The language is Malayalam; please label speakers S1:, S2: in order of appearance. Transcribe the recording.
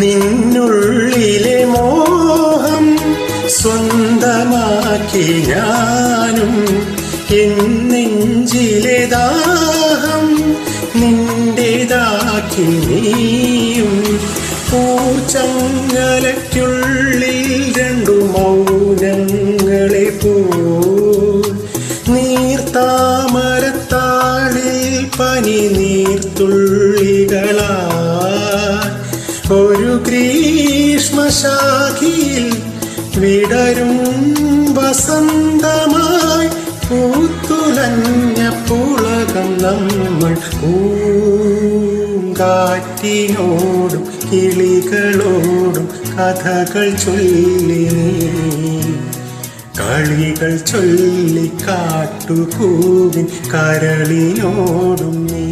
S1: നിന്നുള്ളിലെ മോഹം സ്വന്തമാക്കി ഞാനും എന്നെഞ്ചിലെ ദാഹം നിന്റേതാക്കി നീയും. പൂച്ചങ്ങലയ്ക്കുള്ളിൽ രണ്ടു മൗനങ്ങളെ പോ നീർത്താമരത്താളിൽ പനി നീർത്തുള്ളികളാ ഒരു ഗ്രീഷ്മശാഖിയിൽ വിടരും വസന്തമായി പൂത്തുലഞ്ഞ പുളകം നമ്മൾ പൂങ്കാറ്റിനോടും കിളികളോടും കഥകൾ ചൊല്ലി കളികൾ ചൊല്ലി കാട്ടുകൂവിൻ കരളിനോടും നീ